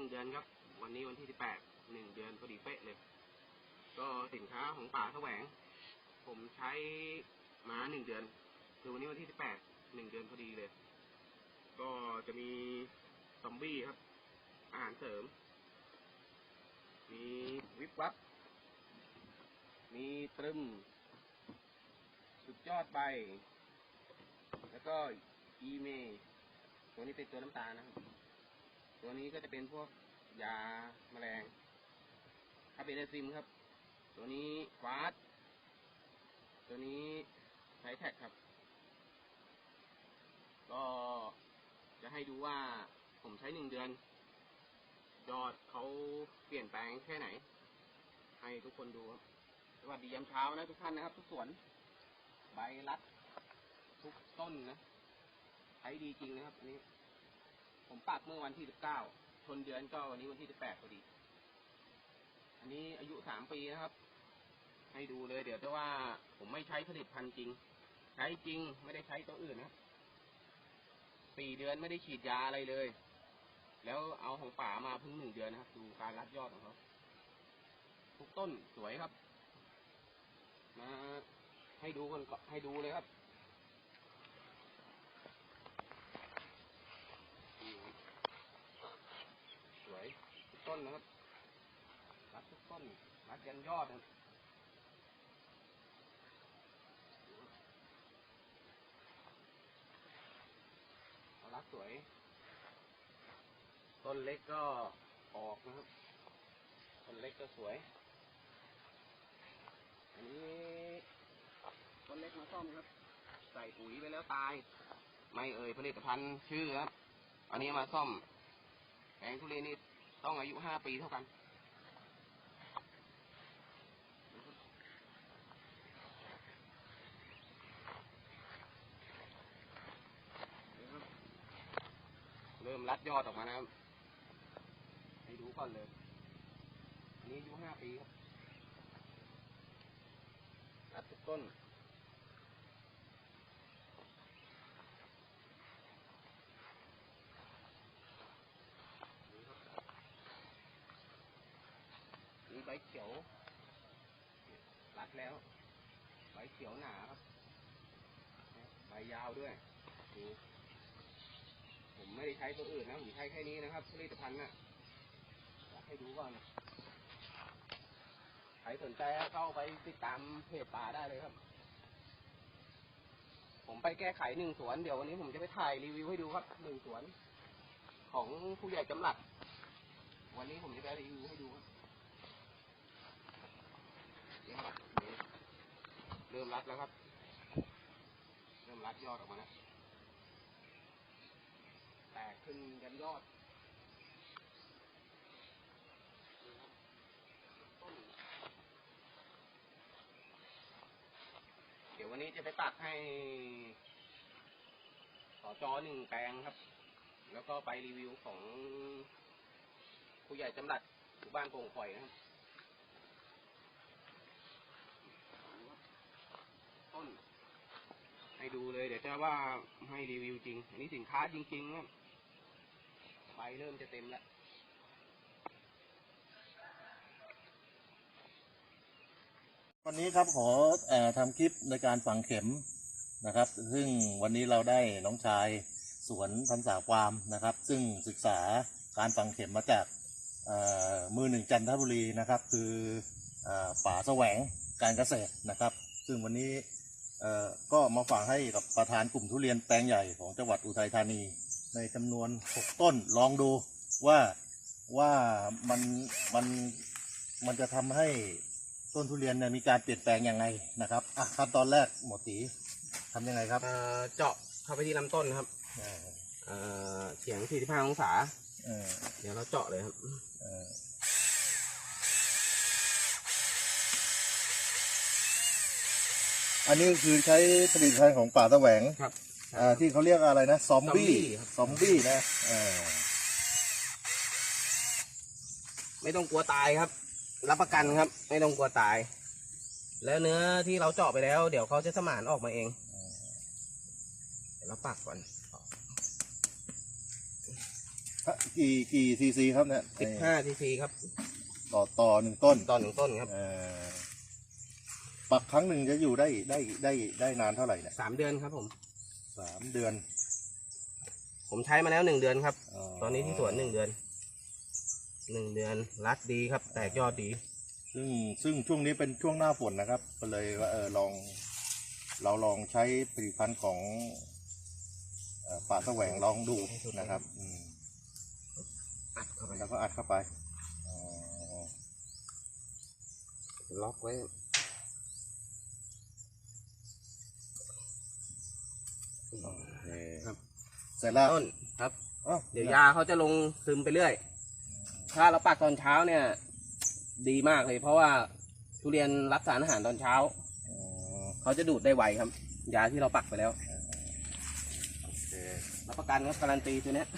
นึ่งเดือนครับ วันนี้วันที่สิบแปดหนึ่งเดือนพอดีเป๊ะเลย ก็สินค้าของป่าแสวง ผมใช้มาหนึ่งเดือน คือวันนี้วันที่สิบแปดหนึ่งเดือนพอดีเลย ก็จะมีซอมบี้ครับ อาหารเสริม มีวิบวับ มีตรึม สุดยอดใบแล้วก็อีเมตัวนี้เป็นตัวน้ำตาลนะครับ ตัวนี้ก็จะเป็นพวกยาแมลงถ้าเป็นซิมครับ ตัวนี้ฟาสตัวนี้ไทแท็กครับ ก็จะให้ดูว่าผมใช้หนึ่งเดือนยอดเขาเปลี่ยนแปลงแค่ไหน ให้ทุกคนดูครับสวัสดียามเช้านะทุกท่านนะครับ ทุกสวน ใบรัด ทุกต้นนะใช้ดีจริงนะครับ อันนี้ ผมปักเมื่อวันที่สิบเก้าชนเดือนก็วันนี้วันที่สิบแปดพอดี อันนี้อายุสามปีนะครับ ให้ดูเลย เดี๋ยวจะว่าผมไม่ใช้ผลิตภัณฑ์จริง ใช้จริงไม่ได้ใช้ตัวอื่นนะสี่เดือนไม่ได้ฉีดยาอะไรเลย แล้วเอาของป่ามาเพิ่งหนึ่งเดือนนะครับ ดูการรัดยอดของเขาทุกต้นสวยครับ มาให้ดูกันก่อนให้ดูเลยครับ สวยทุก ต้นนะครับรัดทุกต้นรัดยันยอดนะครับรัดสวย ต้นเล็กก็ออกนะครับ ต้นเล็กก็สวย อันนี้ ต้นเล็กมาซ่อมครับ ใส่ปุ๋ยไปแล้วตาย ไม่เอ่ยผลิตภัณฑ์ชื่อครับ อันนี้มาซ่อมแปลงทุเรียนนี่ ต้องอายุห้าปีเท่ากันเริ่มรัดยอดออกมานะครับให้ดูก่อนเลย นี้อายุห้าปีครับรัดต้น ใบเขียวรัดแล้วใบเขียวหนาครับใบยาวด้วยดูผมไม่ได้ใช้ตัวอื่นนะผมใช้แค่นี้นะครับผลิตภัณฑ์น่ะอยากให้ดูก่อนใครสนใจเข้าไปติดตามเพจป่าได้เลยครับ ผมไปแก้ไขหนึ่งสวนเดี๋ยววันนี้ผมจะไปถ่ายรีวิวให้ดูครับหนึ่งสวน ของผู้ใหญ่จำหลัด วันนี้ผมจะไปรีวิวให้ดูครับ เริ่มรัดแล้วครับ เริ่มรัดยอดออกมาแล้วแตกขึ้นยันยอดเดี๋ยววันนี้จะไปตัดให้สอจอหนึ่งแปลงครับ แล้วก็ไปรีวิวของผู้ใหญ่จำหลัดหมู่บ้านโป่งข่อยนะครับ ต้น ให้ ดูเลยเดี๋ยวจะว่าให้รีวิวจริง อันนี้สินค้าจริงๆครับใบเริ่มจะเต็มแล้ววันนี้ครับขออทำคลิปในการฝังเข็มนะครับ ซึ่งวันนี้เราได้น้องชายสวนพันษาความนะครับ ซึ่งศึกษาการฝังเข็มมาจากมือหนึ่งจันทบุรีนะครับ คืออป่าแสวงการเกษตรนะครับ ซึ่งวันนี้ ก็มาฝากให้กับประธานกลุ่มทุเรียนแปลงใหญ่ของจังหวัดอุทัยธานี ในจำนวน 6 ต้นลองดูว่าว่ามันมันมันจะทำให้ต้นทุเรียนเนี่ยมีการเปลี่ยนแปลงยังไงนะครับอะขั้นตอนแรกหมอตีทำยังไงครับเอ่อเจาะเข้าไปที่ลำต้นครับเอ่อเอ่อเฉียง 45 องศา เอ่อเดี๋ยวเราเจาะเลยครับ เอ่อ อันนี้คือใช้ผลิตภัณฑ์ของป่าตะแหวงครับอ่าที่เขาเรียกอะไรนะ ซอมบี้ซอมบี้ครับซอมบี้นะเออไม่ต้องกลัวตายครับ รับประกันครับ ไม่ต้องกลัวตาย แล้วเนื้อที่เราเจาะไปแล้ว เดี๋ยวเขาจะสมานออกมาเองเดี๋ยวเราปักก่อนกี่กี่ซีซีครับเนี่ยสิบห้าซีซีครับ ต่อต่อหนึ่งต้นตอนหนึ่งต้นครับ เอ่อ ปักครั้งหนึ่งจะอยู่ได้ได้ได้ได้นานเท่าไหร่เนี่ยสามเดือนครับผม สามเดือนผมใช้มาแล้วหนึ่งเดือนครับ ตอนนี้ที่สวนหนึ่งเดือนหนึ่งเดือนรัดดีครับ แตกยอดดี ซึ่งซึ่งช่วงนี้เป็นช่วงหน้าฝนนะครับ ก็เลยว่าเออลอง เราลองใช้ผลิตภัณฑ์ของเอ่อป่าแสวงลองดูนะครับอืมอัดเข้าไปแล้วก็อัดเข้าไปอ๋อล็อกไว้ คครับ เสร็จแล้วต้นครับอ้าวเดี๋ยวยาเขาจะลงซึมไปเรื่อย ถ้าเราปักตอนเช้าเนี่ย ดีมากเลย เพราะว่าทุเรียนรับสารอาหารตอนเช้าอ๋อเขาจะดูดได้ไวครับ ยาที่เราปักไปแล้วโอเครับประกันครับการันตีตัวเนี้ย